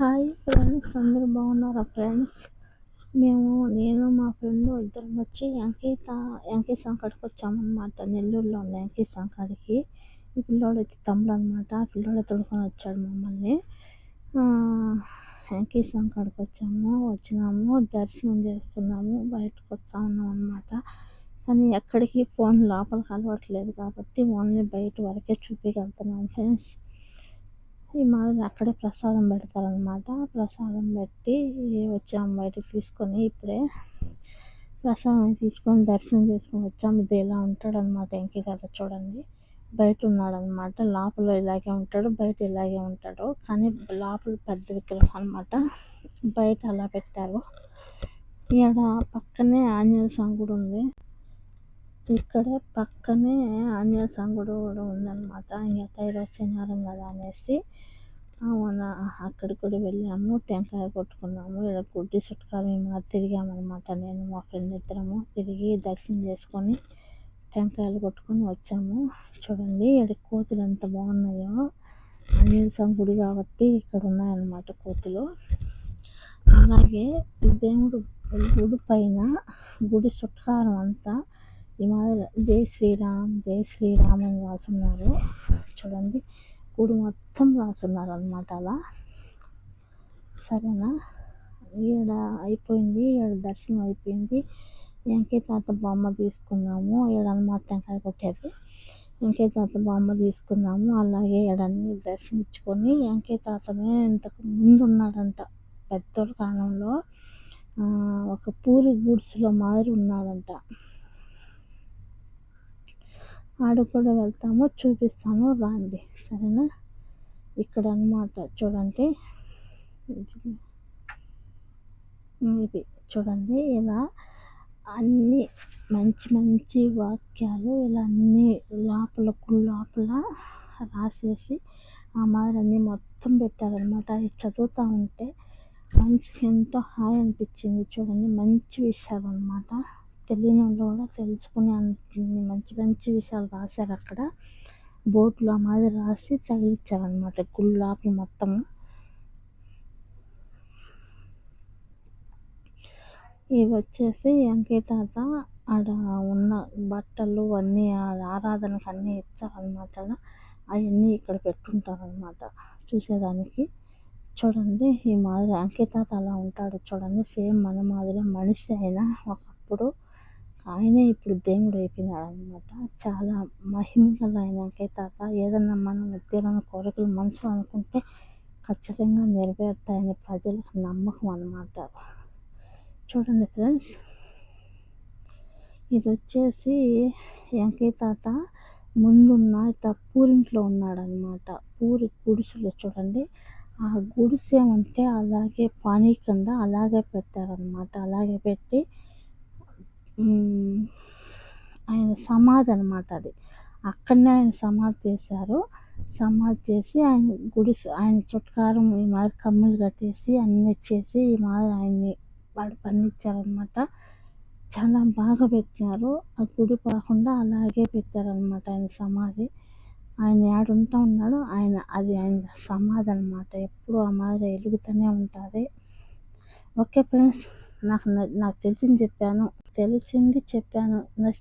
Hi friends అందరూ బాగున్నారా friends? మేము నేను మా ఫ్రెండ్ ఇద్దరం వచ్చి యాంకీ యాంకీ సంకడికి వచ్చామన్నమాట నెల్లూరులో ఉన్న యాంకీ సంకడికి ఈ పిల్లోడు వచ్చి తమ్ముడు అనమాట ఆ పిల్లోడు తొడుకొని వచ్చాడు మమ్మల్ని. యాంకీ సంకడికి వచ్చాము వచ్చినాము దర్శనం చేసుకున్నాము బయటకు వస్తా ఉన్నాం అనమాట కానీ ఎక్కడికి ఫోన్ లోపలికి అలవాట్లేదు కాబట్టి ఓన్లీ బయట వరకే చూపించగలుగుతున్నాం ఫ్రెండ్స్. ఈ మాదిరి అక్కడే ప్రసాదం పెడతారనమాట ప్రసాదం పెట్టి వచ్చాము బయటకు తీసుకొని ఇప్పుడే ప్రసాదం తీసుకొని దర్శనం చేసుకొని వచ్చాము. ఇది ఎలా ఉంటాడనమాట ఇంకే కదా చూడండి. బయట ఉన్నాడనమాట లోపల ఇలాగే ఉంటాడు బయట ఇలాగే ఉంటాడు. కానీ లోపల పెద్ద విగ్రహం అనమాట బయట అలా పెట్టారు. ఇక్కడ పక్కనే ఆంజనేయ స్వామి గుడి ఉంది. ఇక్కడే పక్కనే ఆంజనేయ స్వామి గుడి కూడా ఉందన్నమాట. ఇంకా ఈరోజు శనివారం కదా అనేసి. అవునా? అక్కడ కూడా వెళ్ళాము. టెంకాయ కొట్టుకున్నాము. ఇక్కడ గుడ్డి చుట్టుకాలు మేము తిరిగామన్నమాట. నేను మా ఫ్రెండ్ ఇద్దరము తిరిగి దర్శనం చేసుకొని టెంకాయలు కొట్టుకొని వచ్చాము. చూడండి ఇక్కడ కోతులు ఎంత బాగున్నాయో. ఆంజనేయ స్వామి గుడి కాబట్టి ఇక్కడ ఉన్నాయన్నమాట కోతులు. అలాగే దేవుడు గుడి పైన గుడి చుట్కారం అంతా ఈ మాదిరి జై శ్రీరామ్ జై శ్రీరామ్ అని రాసున్నారు. చూడండి గుడి మొత్తం రాసున్నారు అనమాట అలా. సరేనా? ఈడ అయిపోయింది ఈడ దర్శనం అయిపోయింది. వెంకయ్య తాత బొమ్మ తీసుకున్నాము ఈడ అనమాట టెంకాయ కొట్టేది. వెంకయ్య తాత బొమ్మ తీసుకున్నాము అలాగే ఈడన్ని దర్శించుకొని వెంకయ్య తాతనే ఇంతకు ముందు ఉన్నాడంట పెద్దోళ్ళ కాలంలో ఒక పూరి గుడిసెలో మాదిరి ఉన్నాడంట. ఆడ కూడా వెళ్తాము చూపిస్తాను రాండి. సరేనా? ఇక్కడ అనమాట చూడండి. ఇది చూడండి. ఇలా అన్ని మంచి మంచి వాక్యాలు ఇలా అన్ని లోపల లోపల రాసేసి ఆ మాదిరి అన్నీ మొత్తం పెట్టారనమాట అది చదువుతూ ఉంటే మనసుకి ఎంతో హాయి అనిపించింది. చూడండి. మంచి విషయాలు అనమాట తెలియని వాళ్ళు కూడా తెలుసుకునే మంచి మంచి విషయాలు రాశారు అక్కడ. బోర్డులో ఆ మాదిరి రాసి తగిలించారనమాట గుడి లోపల మొత్తము ఇవి వచ్చేసి అంకితాత తాత ఆడ ఉన్న బట్టలు అన్నీ ఆరాధనకు అన్నీ ఇచ్చారనమాట అవన్నీ ఇక్కడ పెట్టుంటారనమాట చూసేదానికి. చూడండి ఈ మాదిరి అంకితాత తాత అలా ఉంటాడు చూడండి. సేమ్ మన మాదిరి మనిషి అయినా ఒకప్పుడు ఆయనే ఇప్పుడు దేవుడు అయిపోయినాడు అనమాట చాలా మహిమ గల తాత. ఏదన్నా మనం తీరని కోరికలు మనసులో అనుకుంటే ఖచ్చితంగా నెరవేరుతాయని ప్రజలకు నమ్మకం అనమాట చూడండి ఫ్రెండ్స్ ఇది వచ్చేసి వెంకయ్య తాత ముందున్న ఇట్లా పూరింట్లో ఉన్నాడనమాట పూరి గుడిసెలో చూడండి ఆ గుడిసె ఏమంటే అలాగే పానీయకుండా అలాగే పెట్టారనమాట అలాగే పెట్టి ఆయన సమాధి అనమాట అది. అక్కడనే ఆయన సమాధి చేశారు. సమాధి చేసి ఆయన గుడి ఆయన చుట్కారం ఈ మాదిరి కమ్ములు కట్టేసి అన్నీ చేసి ఈ మాదిరి ఆయన్ని వాడు పండించారనమాట చాలా బాగా పెట్టినారు. ఆ గుడి కాకుండా అలాగే పెట్టారనమాట ఆయన సమాధి. ఆయన ఏడుంటా ఉన్నాడు. ఆయన అది ఆయన సమాధి అనమాట ఎప్పుడు ఆ మాదిరి వెలుగుతూనే ఉంటుంది. ఓకే ఫ్రెండ్స్ నాకు నాకు తెలిసింది చెప్పాను. తెలిసింది చెప్పాను. నచ్చితే